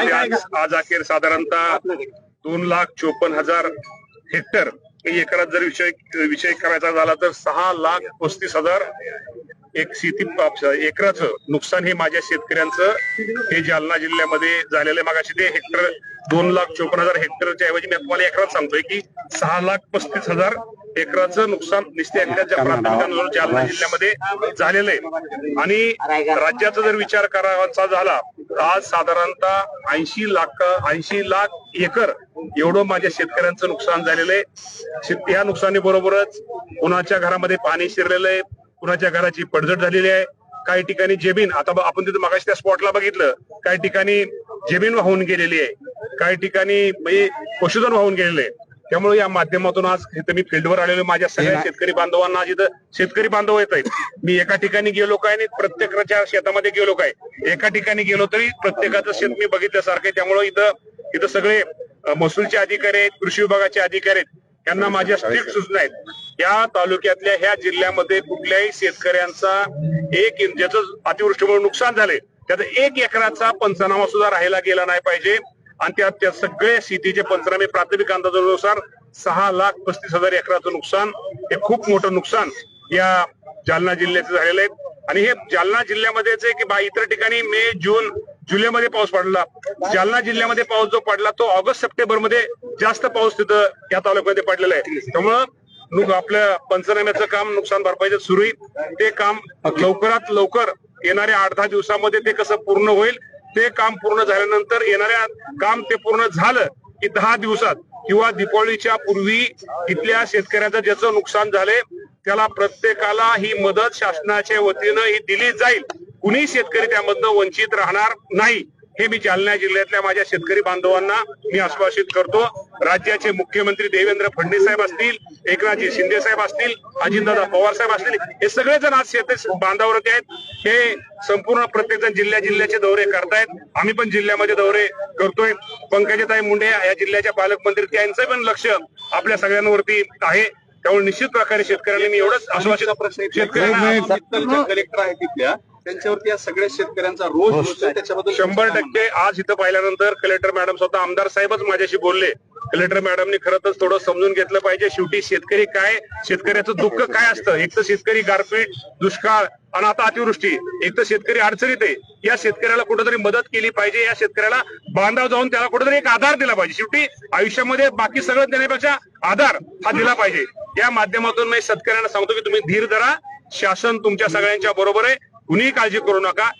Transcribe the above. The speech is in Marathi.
जिल्ह्यामध्ये आज आज अखेर साधारणतः दोन लाख चोपन्न हजार हेक्टर एकरात जर विषय विषय करायचा झाला तर सहा लाख पस्तीस हजार एक शेती एकराचं नुकसान हे माझ्या शेतकऱ्यांचं हे जालना जिल्ह्यामध्ये झालेलं आहे. मागाशी ते हेक्टर दोन लाख चोपन्न हजार हेक्टरच्या ऐवजी मी तुम्हाला एकरात सांगतोय की सहा लाख पस्तीस हजार एकराचं नुकसान निस्ते एकराच्या जालना जिल्ह्यामध्ये झालेलं आहे. आणि राज्याचा जर विचार करायचा झाला तर आज साधारणतः ऐंशी लाख ऐंशी लाख एकर एवढं माझ्या शेतकऱ्यांचं नुकसान झालेलं आहे. या नुकसानी बरोबरच कुणाच्या घरामध्ये पाणी शिरलेलं आहे कुणाच्या घराची पडझड झालेली आहे? काही ठिकाणी जमीन आता आपण तिथे मगाशी त्या स्पॉटला बघितलं. काही ठिकाणी जमीन वाहून गेलेली आहे. काही ठिकाणी म्हणजे पशुधन वाहून गेलेले आहे. त्यामुळे या माध्यमातून आज इथं मी फील्डवर आलेलो माझ्या सगळ्या शेतकरी बांधवांना आज इथं शेतकरी बांधव येत आहेत. मी एका ठिकाणी गेलो काय आणि प्रत्येकाच्या शेतामध्ये गेलो काय. एका ठिकाणी गेलो तरी प्रत्येकाचं शेत मी बघितल्यासारखं आहे. त्यामुळे इथं इथं सगळे महसूलचे अधिकारी आहेत कृषी विभागाचे अधिकारी आहेत. यांना माझ्या स्ट्रिक्ट सूचना आहेत. या तालुक्यातल्या ह्या जिल्ह्यामध्ये कुठल्याही शेतकऱ्यांचा एक ज्याचं अतिवृष्टीमुळे नुकसान झाले त्याचा एक एकराचा पंचनामा सुद्धा राहिला गेला नाही पाहिजे. आणि त्यात त्या सगळे शेतीचे पंचनामे प्राथमिक अंदाजानुसार सहा लाख पस्तीस हजार एकराचं नुकसान हे खूप मोठं नुकसान या जालना जिल्ह्याचं झालेलं आहे. आणि हे जालना जिल्ह्यामध्येच आहे की बा इतर ठिकाणी मे जून जुलैमध्ये पाऊस पडला. जालना जिल्ह्यामध्ये पाऊस जो पडला तो ऑगस्ट सप्टेंबरमध्ये जास्त पाऊस तिथं या तालुक्यामध्ये पडलेला आहे. त्यामुळं आपल्या पंचनाम्याचं काम नुकसान भरपाईचं सुरू ते काम लवकरात लवकर येणाऱ्या आठ दहा दिवसामध्ये ते कसं पूर्ण होईल ते काम पूर्ण झाल्यानंतर येणाऱ्या काम ते पूर्ण झालं की दहा दिवसात किंवा दीपावलीच्या पूर्वी इथल्या शेतकऱ्याचं ज्याचं नुकसान झाले त्याला प्रत्येकाला ही मदत शासनाच्या वतीनं ही दिली जाईल. कुणी शेतकरी त्यामधनं वंचित राहणार नाही. हे मी जालना जिल्ह्यातल्या माझ्या शेतकरी बांधवांना मी आश्वासित करतो. राज्याचे मुख्यमंत्री देवेंद्र फडणवीस साहेब असतील एकनाथजी शिंदे साहेब असतील अजितदादा पवार साहेब असतील हे सगळेजण आज शेत बांधावरती आहेत. हे संपूर्ण प्रत्येक जण जिल्ह्या जिल्ह्याचे दौरे करतायत. आम्ही पण जिल्ह्यामध्ये दौरे करतोय. पंकजाताई मुंडे या जिल्ह्याच्या पालकमंत्री त्यांचं पण लक्ष आपल्या सगळ्यांवरती आहे. त्यामुळे निश्चित प्रकारे शेतकऱ्यांनी मी एवढंच आश्वासित शेतकऱ्यांना कलेक्टर आहे तिथल्या त्यांच्यावरती या सगळ्या शेतकऱ्यांचा रोज होतोय त्याच्याबद्दल शंभर टक्के आज इथं पाहिल्यानंतर कलेक्टर मॅडम स्वतः आमदार साहेबच माझ्याशी बोलले. कलेक्टर मॅडमनी खरं तर थोडं समजून घेतलं पाहिजे शेवटी शेतकरी काय शेतकऱ्याचं दुःख काय असतं? एक तर शेतकरी गारपीट दुष्काळ आणि आता अतिवृष्टी. एक तर शेतकरी अडचणीत आहे. या शेतकऱ्याला कुठेतरी मदत केली पाहिजे या शेतकऱ्याला बांधाव जाऊन त्याला कुठेतरी एक आधार दिला पाहिजे. शेवटी आयुष्यामध्ये बाकी सगळं देण्यापेक्षा आधार हा दिला पाहिजे. या माध्यमातून मी शेतकऱ्यांना सांगतो की तुम्ही धीर धरा. शासन तुमच्या सगळ्यांच्या बरोबर आहे. कुणीही काळजी करू नका.